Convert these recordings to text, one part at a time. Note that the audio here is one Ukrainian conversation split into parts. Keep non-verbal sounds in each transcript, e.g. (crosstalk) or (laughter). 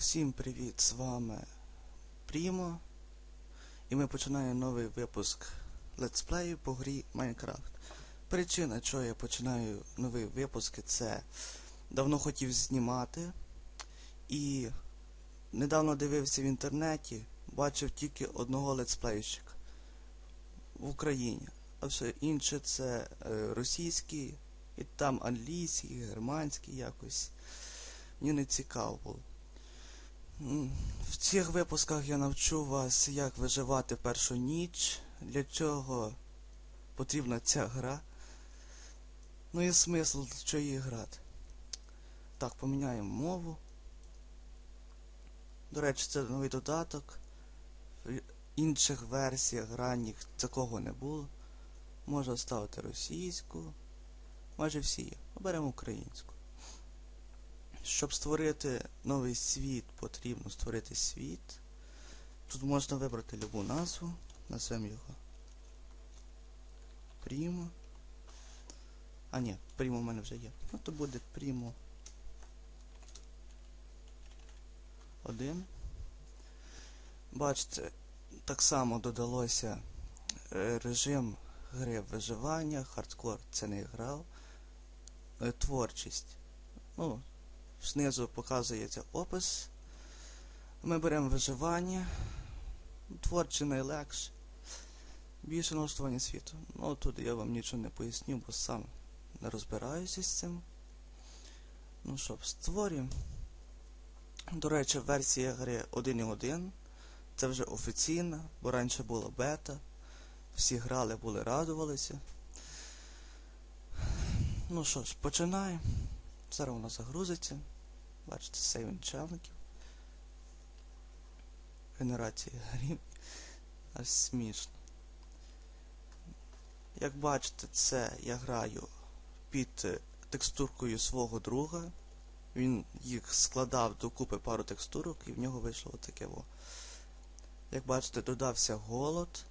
Всім привіт! З вами Прімо. І ми починаємо новий випуск летсплею по грі Майнкрафт. Причина, чого я починаю новий випуск, це давно хотів знімати. І недавно дивився в інтернеті, бачив тільки одного летсплейщика в Україні. А все інше це е, російський, і там англійський, германський якось. Мені не цікаво було. В цих випусках я навчу вас, як виживати першу ніч, для чого потрібна ця гра. Ну і смисл, що її грати. Так, поміняємо мову. До речі, це новий додаток. В інших версіях ранніх такого не було. Можна ставити російську. Майже всі є. Оберемо українську. Щоб створити новий світ, потрібно створити світ. Тут можна вибрати любу назву. Назвемо його Прімо. А ні, Прімо в мене вже є. Ну то буде Прімо 1. Бачите, так само додалося е, режим гри виживання, хардкор це не грав. Е, Творчість. Ну, Знизу показується опис. Ми беремо виживання. Творче найлегше. Більше налаштування світу. Ну тут я вам нічого не поясню, бо сам не розбираюся з цим. Ну що, створюємо. До речі, версія гри 1.1. Це вже офіційна, бо раніше була бета. Всі грали, були, радувалися. Ну що ж, починаємо. Зараз вона загрузиться. Бачите, сейвінг чавників. Генерація грів. Аж смішно. Як бачите, це я граю під текстуркою свого друга. Він їх складав докупи пару текстурок і в нього вийшло отаке во. Як бачите, додався голод.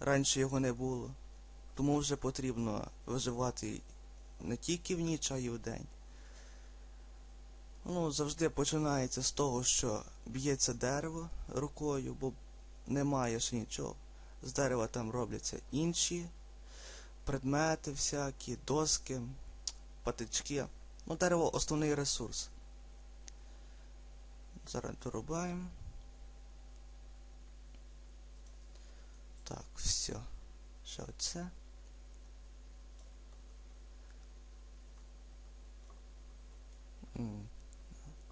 Раніше його не було. Тому вже потрібно виживати не тільки в ніч, а й в день. Ну, завжди починається з того, що б'ється дерево рукою, бо немає ще нічого. З дерева там робляться інші предмети всякі, доски, патички. Ну, дерево основний ресурс. Зараз дорубаємо. Так, все. Ще оце.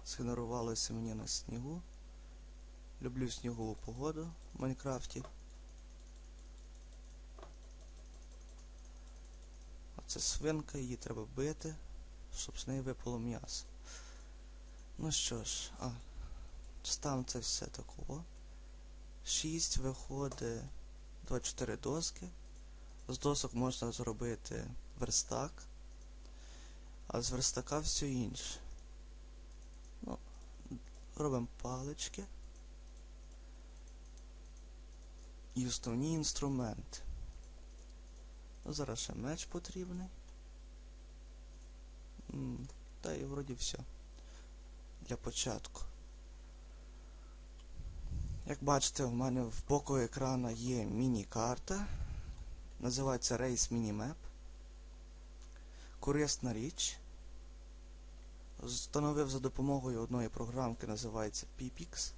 Сгенерувалося мені на снігу. Люблю снігову погоду в Майнкрафті. Оце свинка, її треба бити, щоб з неї випало м'ясо. Ну що ж, а, ставимо це все такого. 6 виходить 24 доски. З досок можна зробити верстак, а з верстака все інше. Робимо палички. І основні інструменти. Ну, зараз ще меч потрібний. Та і вроді все. Для початку. Як бачите, в мене в боку екрана є міні-карта. Називається Race Minimap. Корисна річ. Встановив за допомогою одної програмки, називається Pipix.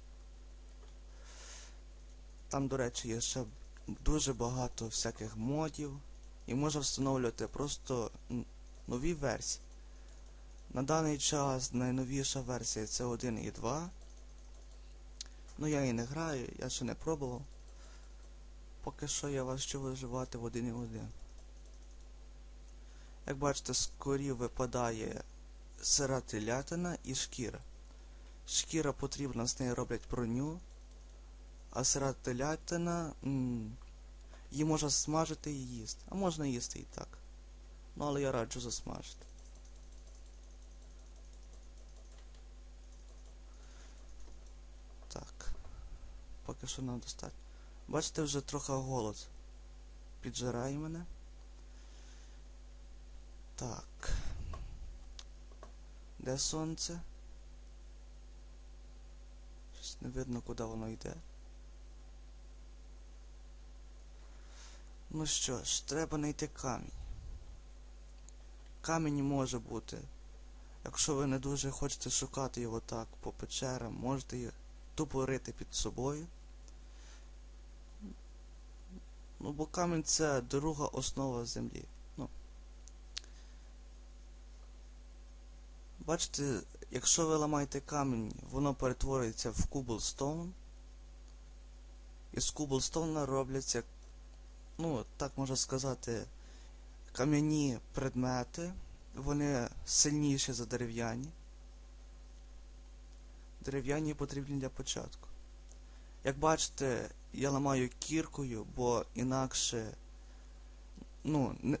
Там, до речі, є ще дуже багато всяких модів. І можна встановлювати просто нові версії. На даний час найновіша версія це 1.2. Ну я і не граю, я ще не пробував. Поки що я вас ще виживати в 1.1. Як бачите, з корів випадає сира телятина і шкіра. Шкіра потрібна, з неї роблять броню, а сира телятина її можна смажити і їсти. А можна їсти і так. Ну але я раджу засмажити. Так. Поки що нам достатньо. Бачите, вже трохи голод. Піджирає мене. Так. Де сонце? щось не видно, куди воно йде. Ну що ж, треба знайти камінь. Камінь може бути. Якщо ви не дуже хочете шукати його так по печерам, можете тупо рити під собою. Ну, бо камінь це друга основа землі. Ну. Бачите, якщо ви ламаєте камінь, воно перетворюється в кублстоун. І з кублстоуна робляться, ну, так можна сказати, кам'яні предмети. Вони сильніші за дерев'яні. Дерев'яні потрібні для початку. Як бачите, я ламаю кіркою, бо інакше ну, не,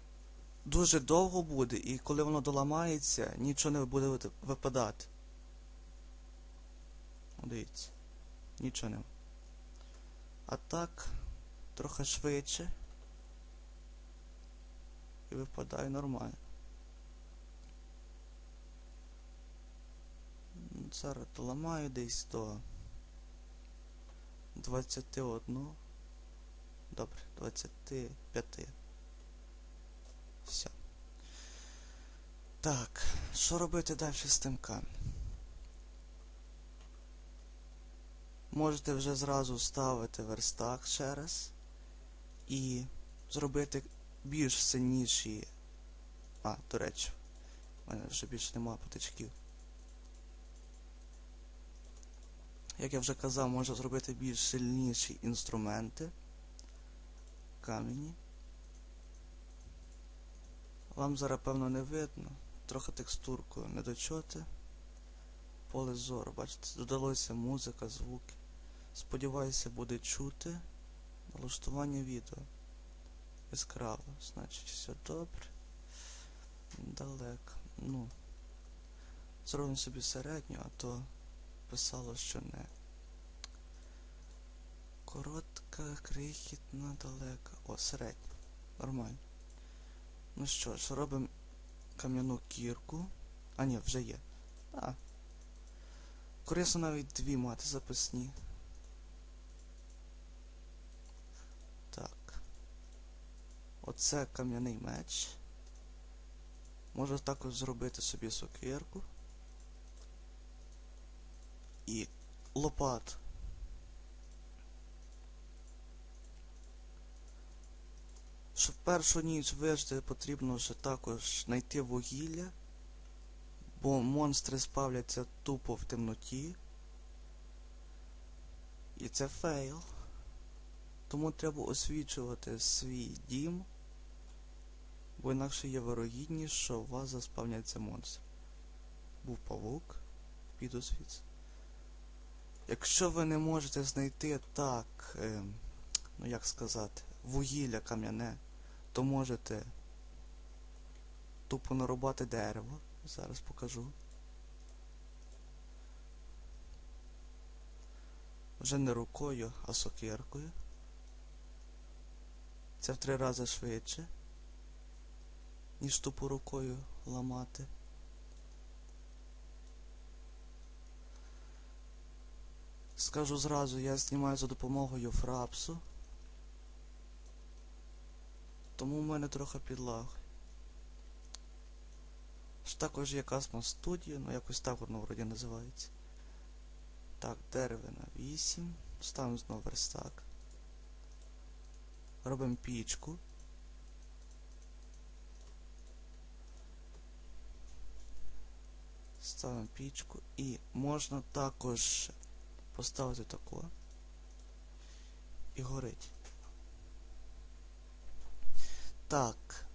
дуже довго буде, і коли воно доламається, нічого не буде випадати. Дивіться, нічого не. А так, трохи швидше. І випадає нормально. Зараз доламаю десь до 21. Добре, 25. Все. Так, що робити далі з тим камнем? Можете вже зразу ставити верстак ще раз і зробити більш сильніші. А, до речі, в мене вже більше нема потичків. Як я вже казав, можна зробити більш сильніші інструменти. Камені. Вам зараз, певно, не видно. Трохи текстурку не дочоти. Поле зору, бачите, додалося музика, звуки. Сподіваюся, буде чути налаштування відео. Яскраво, значить, все добре. Далеко. Ну. Зробимо собі середню, а то писало, що не. Коротка, крихітна, далека. О, середня. Нормально. Ну що ж, робимо кам'яну кірку. А, ні, вже є. А. Корисно навіть дві мати записні. Так. Оце кам'яний меч. Можу також зробити собі сокирку. І лопат. Щоб першу ніч вижити, потрібно ще також знайти вугілля, бо монстри спавляться тупо в темноті. І це фейл. Тому треба освічувати свій дім, бо інакше є вирогідність, що у вас заспавняться монстри. Був павук, піду звідси. Якщо ви не можете знайти так, е, ну як сказати, вугілля кам'яне, то можете тупо нарубати дерево. Зараз покажу. Вже не рукою, а сокиркою. Це в три рази швидше, ніж тупо рукою ламати. Скажу зразу, я знімаю за допомогою фрапсу. Тому в мене трохи підлаг. Також є Касмо Studio, ну якось так воно вроді називається. Так, деревина 8. Ставимо знову верстак. Робимо пічку. Ставимо пічку і можна також поставити тако і горить. Так.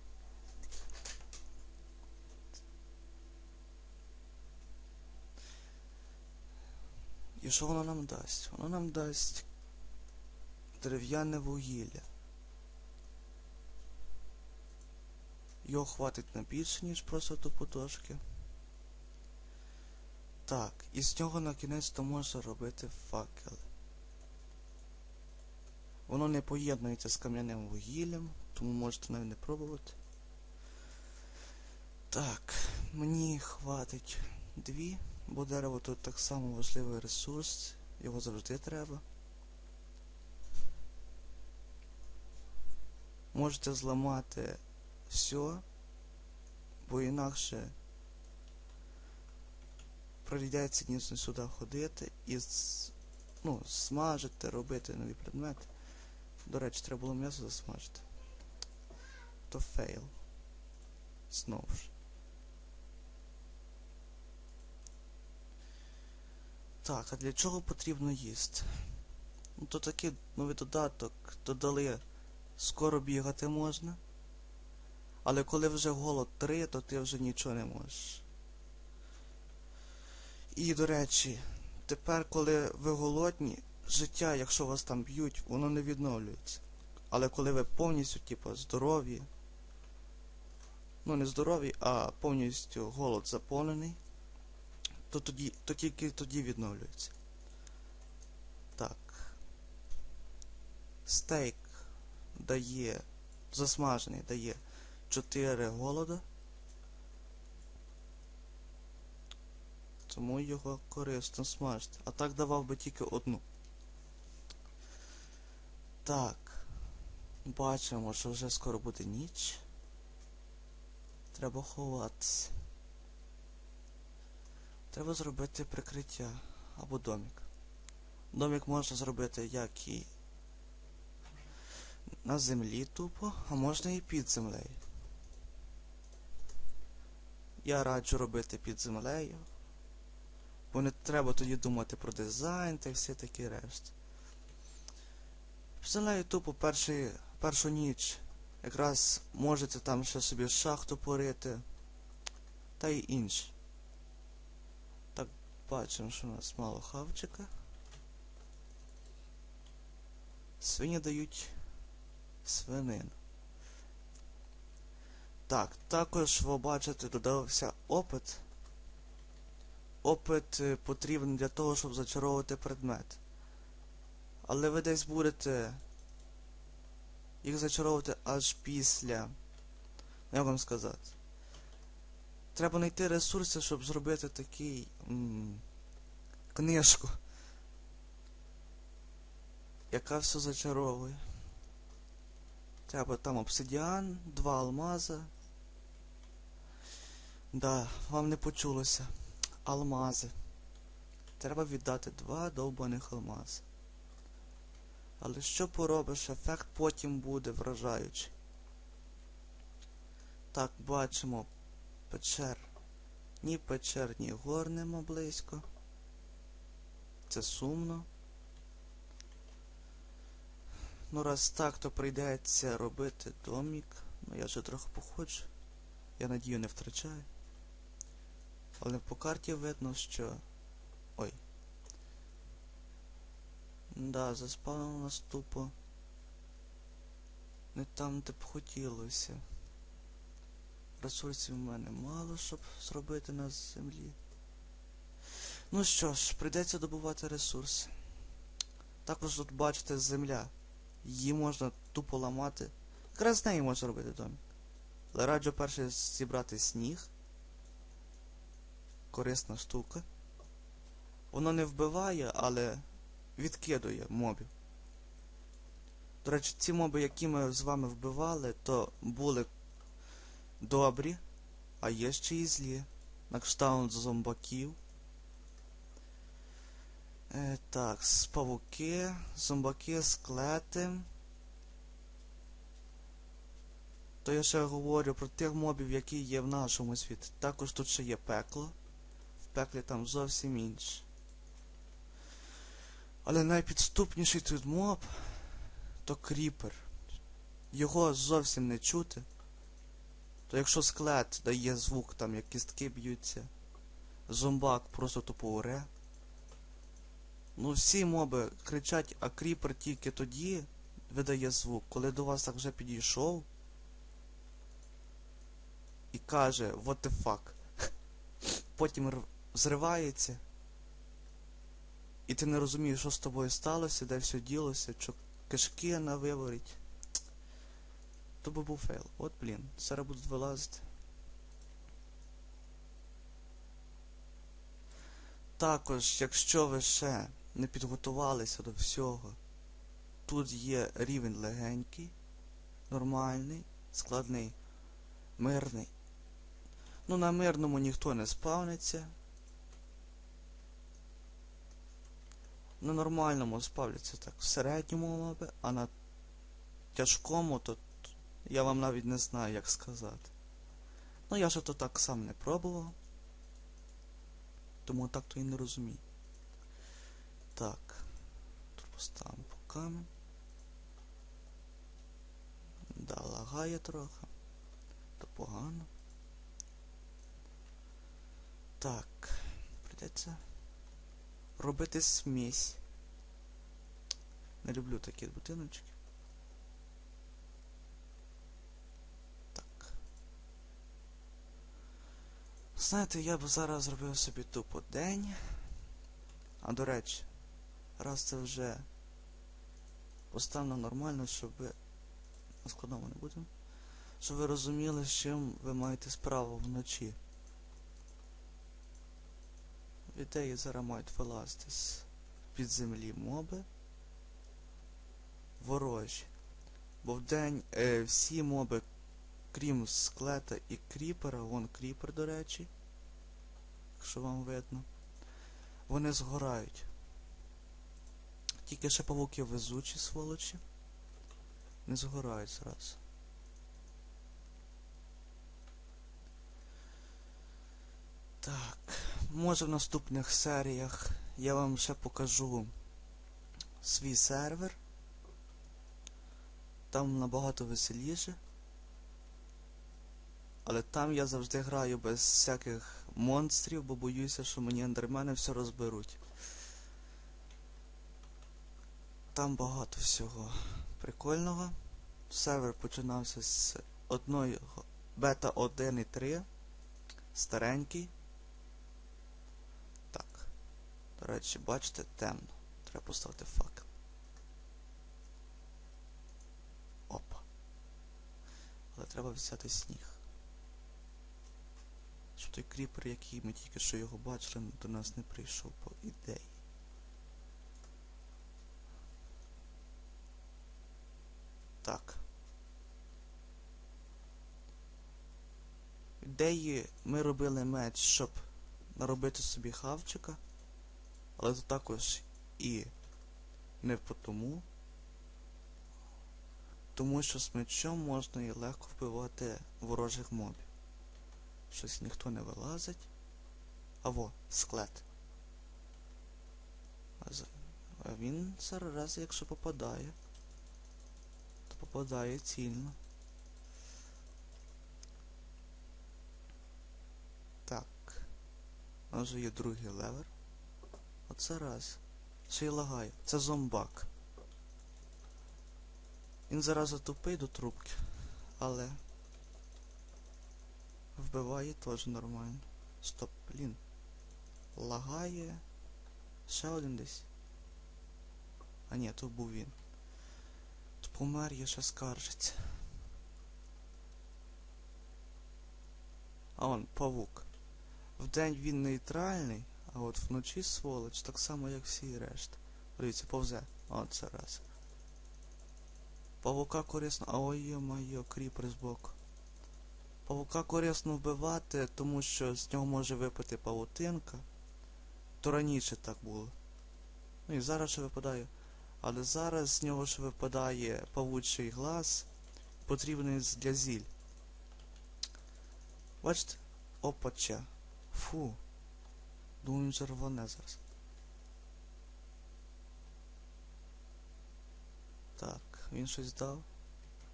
І що воно нам дасть? Воно нам дасть дерев'яне вугілля. Його хватить на більше, ніж просто тупо дошки. Так, і з нього на кінець то можна робити факели. Воно не поєднується з кам'яним вугіллям, тому можете навіть не пробувати. Так, мені хватить дві, бо дерево тут так само важливий ресурс, Його завжди треба. Можете зламати все, бо інакше прийдеться дійсно сюди ходити і ну, смажити, робити нові предмети. До речі, треба було м'ясо засмажити. То фейл. Знову ж. Так, а для чого потрібно їсти? Ну то такий новий додаток додали скоро бігати можна. Але коли вже голод 3, то ти вже нічого не можеш. І, до речі, тепер, коли ви голодні, життя, якщо вас там б'ють, воно не відновлюється. Але коли ви повністю, типу, здорові, ну не здорові, а повністю голод заповнений, то тоді, то тільки тоді відновлюється. Так. Стейк дає, засмажений дає 4 голода. Тому його корисно смажити. А так давав би тільки одну. Так. Бачимо, що вже скоро буде ніч. Треба ховатися. Треба зробити прикриття або домик. Домик можна зробити як і на землі тупо, а можна і під землею. Я раджу робити під землею. Бо не треба тоді думати про дизайн та всі такі решти. Під землею тупо перший, першу ніч якраз можете там ще собі шахту порити. Та й інше. Так, бачимо, що у нас мало хавчика. Свині дають свинину. Так, також ви бачите, додався опит. Опит е, потрібен для того, щоб зачаровувати предмет. Але ви десь будете їх зачаровувати аж після. ну, Як вам сказати? Треба знайти ресурси, щоб зробити такий. м, книжку. Яка все зачаровує. Треба там обсидіан, два алмаза. Да, вам не почулося. Алмази. Треба віддати два довбаних алмази. Але що поробиш, ефект потім буде вражаючий. Так, бачимо печер. Ні печер, ні гор нема близько. Це сумно. Ну, раз так, то прийдеться робити домік. Ну, я вже трохи походжу. Я надію не втрачаю. Але по карті видно, що... Ой. Да, заспавнило нас тупо. Не там, де б хотілося. Ресурсів в мене мало, щоб зробити на землі. Ну що ж, прийдеться добувати ресурси. Також тут бачите земля. Її можна тупо ламати. Якраз з неї можна робити домик. Але раджу перше зібрати сніг. Корисна штука. Воно не вбиває, але відкидує мобів. До речі, ці моби, які ми з вами вбивали, то були добрі, а є ще і злі. На кшталт зомбаків. Е, так, павуки, зомбаки, склети. То я ще говорю про тих мобів, які є в нашому світі. Також тут ще є пекло. В пеклі там зовсім інше. Але найпідступніший тут моб то кріпер. Його зовсім не чути. То якщо склет дає звук, там як кістки б'ються, зомбак просто тупо уре. Ну всі моби кричать, а кріпер тільки тоді видає звук, коли до вас так вже підійшов і каже what the fuck. (laughs) Потім зривається. І ти не розумієш, що з тобою сталося, де все ділося, що кишки навиворить. То би був фейл. От блін, зараз будуть вилазити. Також, якщо ви ще не підготувалися до всього. Тут є рівень легенький, нормальний, складний, мирний. Ну, на мирному ніхто не спавниться. На нормальному спавляться так в середньому моби, а на тяжкому то я вам навіть не знаю, як сказати. Ну я ж то так сам не пробував. Тому так то і не розумію. Так. Тут поставимо по камінь. Да, лагає трохи. То погано. Так. Придеться робити смесь. Не люблю такі будиночки. Так. Знаєте, я б зараз зробив собі тупо день. А до речі, раз це вже поставлено нормально, щоб. Складному не будемо. Щоб ви розуміли, з чим ви маєте справу вночі. Ідеї зараз мають вилазити з під землі моби ворожі. Бо вдень е, всі моби, крім склета і кріпера, вон кріпер, до речі, якщо вам видно, вони згорають. Тільки ще павуки везучі сволочі. Не згорають зразу. Так, може в наступних серіях я вам ще покажу свій сервер. Там набагато веселіше. Але там я завжди граю без всяких монстрів, бо боюся, що мені ендермени все розберуть. Там багато всього прикольного. Сервер починався з одної бета 1.3. Старенький. Так. До речі, бачите, темно. Треба поставити факел. Опа. Але треба взяти сніг. Щоб той кріпер, який ми тільки що його бачили, до нас не прийшов по ідеї. Так. Ідеї ми робили меч, щоб наробити собі хавчика, але це також і не тому. Тому що з мечом можна і легко вбивати ворожих мобів. Щось ніхто не вилазить. Аво, склет. А він зараз, якщо попадає, то попадає цільно. Так. У нас є другий левер. Оце раз. Ще й лагає. Це зомбак. Він зараз затупий до трубки, але вбиває теж нормально. Стоп, блін. Лагає. Ще один десь. А ні, то був він. То помер є ще скаржиться. А он, павук. Вдень він нейтральний, а от вночі сволоч, так само як всі решта. Дивіться, повзе. О, це раз. Павука корисно... А ой моє кріпер збоку. Павука корисно вбивати, тому що з нього може випити павутинка. То раніше так було. Ну і зараз ще випадає. Але зараз з нього ще випадає павучий глаз, потрібний для зіль. Бачите? Опача. Фу. Думаю, же зараз. Так, він щось дав.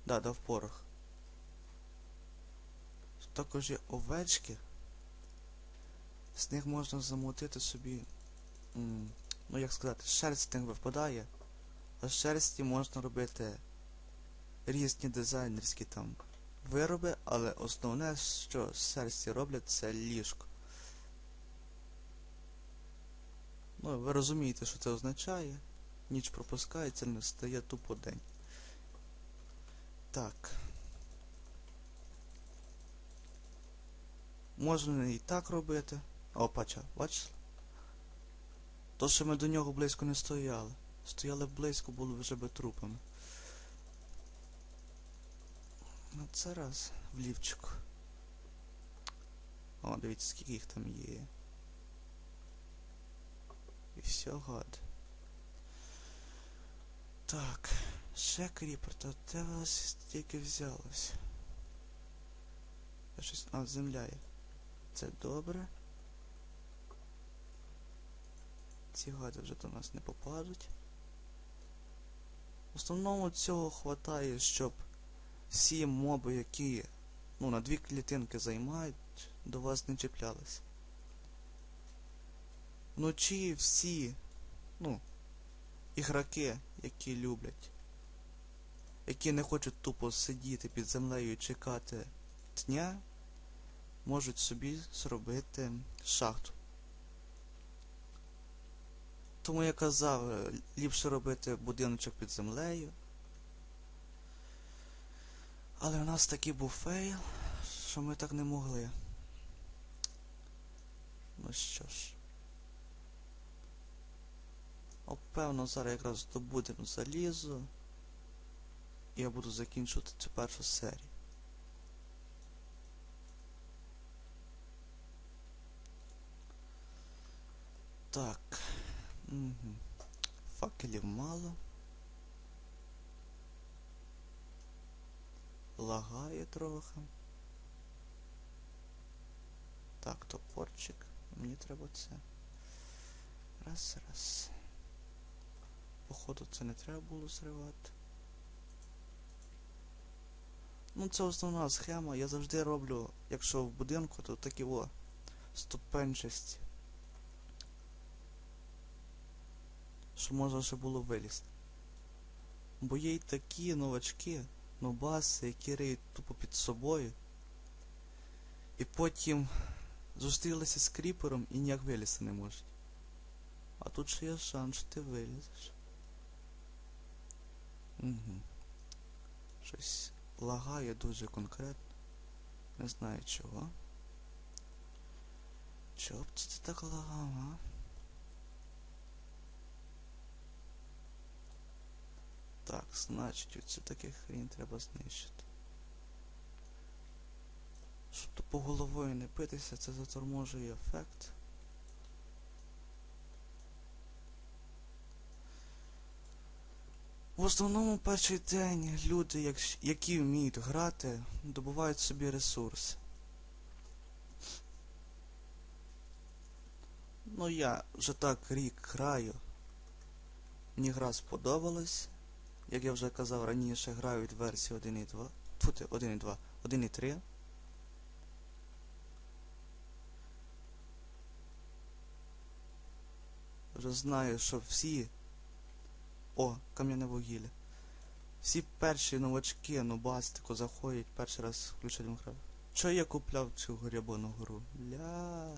Да, дав порох. Також є овечки. З них можна замутити собі. М ну як сказати, шерсть з випадає. А з шерсті можна робити різні дизайнерські там вироби, але основне, що з шерсті роблять, це ліжко. Ну, ви розумієте, що це означає. Ніч пропускається, не стає тупо день. Так. Можна і так робити. Опача, бачите? То, що ми до нього близько не стояли. Стояли близько, були вже би трупами. Ну це раз в лівчику. О, дивіться, скільки їх там є. І. Так, ще кріпер, то де вас стільки взялось? Щось... А, земля є. Це добре. Ці гади вже до нас не попадуть. В основному цього хватає, щоб всі моби, які ну, на дві клітинки займають, до вас не чіплялись. Вночі всі, ну, ігроки, які люблять, які не хочуть тупо сидіти під землею і чекати дня, можуть собі зробити шахту. Тому я казав, ліпше робити будиночок під землею. Але у нас такий був фейл, що ми так не могли. Ну що ж. О, певно, зараз якраз здобудемо залізо. І я буду закінчувати цю першу серію. Так. Угу. Факелів мало. Лагає трохи. Так, топорчик. Мені треба це. Раз, раз. Походу це не треба було зривати. Ну це основна схема. Я завжди роблю, якщо в будинку, то такі о ступенчасті. Що можна ще було вилізти. Бо є й такі новачки, нобаси, які риють тупо під собою. І потім зустрілися з кріпером і ніяк вилізти не можуть. А тут ще є шанс, що ти вилізеш. Угу. Щось лагає дуже конкретно. Не знаю чого. Чого б це так лагав, а? Так, значить, оцю таке хрінь треба знищити. Щоб тупо головою не питися, це заторможує ефект. В основному перший день люди, які вміють грати, добувають собі ресурси. Ну я вже так рік граю. Мені гра сподобалась. Як я вже казав раніше, граю від версії 1.2. Тьфу ти, 1.2, 1.3. Вже знаю, що всі. О, кам'яне вугілля. Всі перші новачки, нубастику заходять, перший раз включать грав. Чого я купляв цю грябану гру? Ля.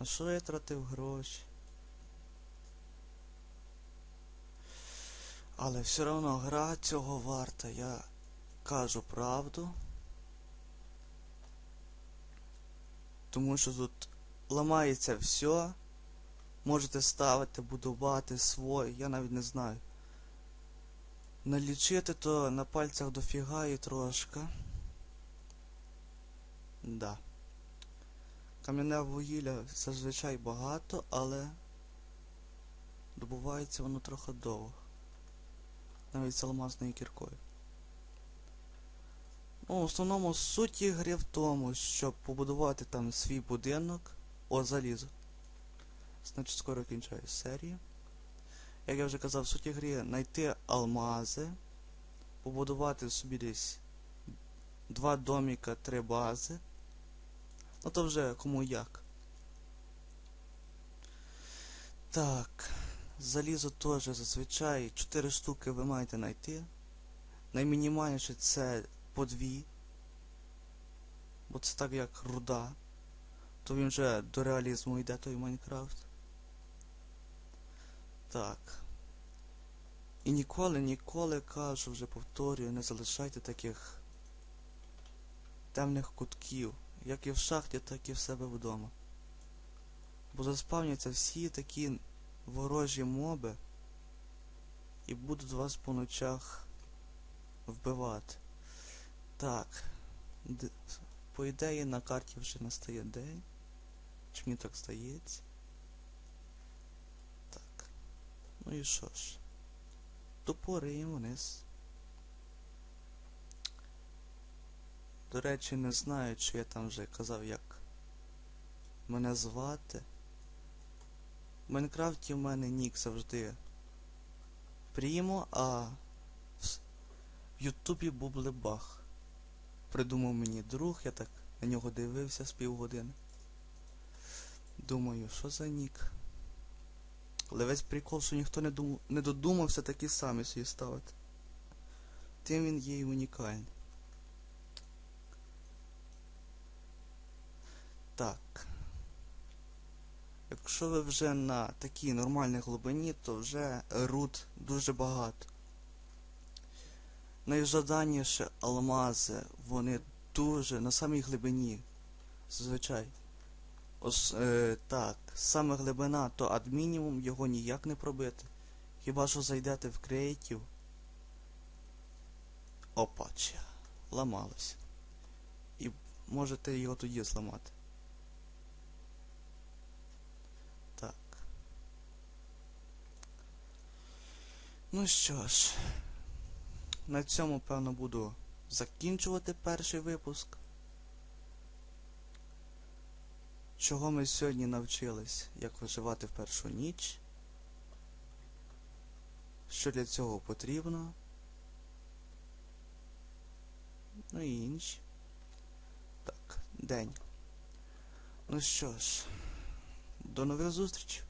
На що я тратив гроші? Але все одно гра цього варта, я кажу правду. Тому що тут ламається все. Можете ставити, будувати своє, я навіть не знаю. Налічити то на пальцях дофіга і трошки. Да. Кам'яне вугілля зазвичай багато, але добувається воно трохи довго. Навіть з алмазною кіркою. Ну, в основному суть ігри в тому, щоб побудувати там свій будинок. О, залізо. Значить, скоро кінчаю серію. Як я вже казав, суть ігри знайти алмази, побудувати собі десь два доміка, три бази. Ну то вже кому як. Так, залізо теж зазвичай 4 штуки ви маєте знайти. Наймінімальніше це по дві. Бо це так як руда. То він вже до реалізму йде той Майнкрафт. Так. І ніколи, ніколи кажу, вже повторюю, не залишайте таких темних кутків, як і в шахті, так і в себе вдома. Бо заспавняться всі такі ворожі моби і будуть вас по ночах вбивати. Так. По ідеї на карті вже настає день. Чи мені так здається? Так. Ну і що ж? Тупориємо вниз. До речі, не знаю, чи я там вже казав, як мене звати. В Майнкрафті в мене нік завжди Прімо, а в Ютубі Бублебах. Придумав мені друг, я так на нього дивився з півгодини. Думаю, що за нік? Але весь прикол, що ніхто не, дум... не додумався такі самі собі ставити. Тим він є і унікальний. Так. Якщо ви вже на такій нормальній глибині, то вже рут дуже багато. Найжаданіше алмази, вони дуже на самій глибині. Зазвичай. Ос, е, так, саме глибина, то адмінімум його ніяк не пробити. Хіба що зайдете в креатив. Опача. Ламалось. І можете його тоді зламати. Так. Ну що ж, на цьому, певно, буду закінчувати перший випуск. Чого ми сьогодні навчились, як виживати в першу ніч? Що для цього потрібно? Ну і інші. Так, день. Ну що ж, до нових зустрічей!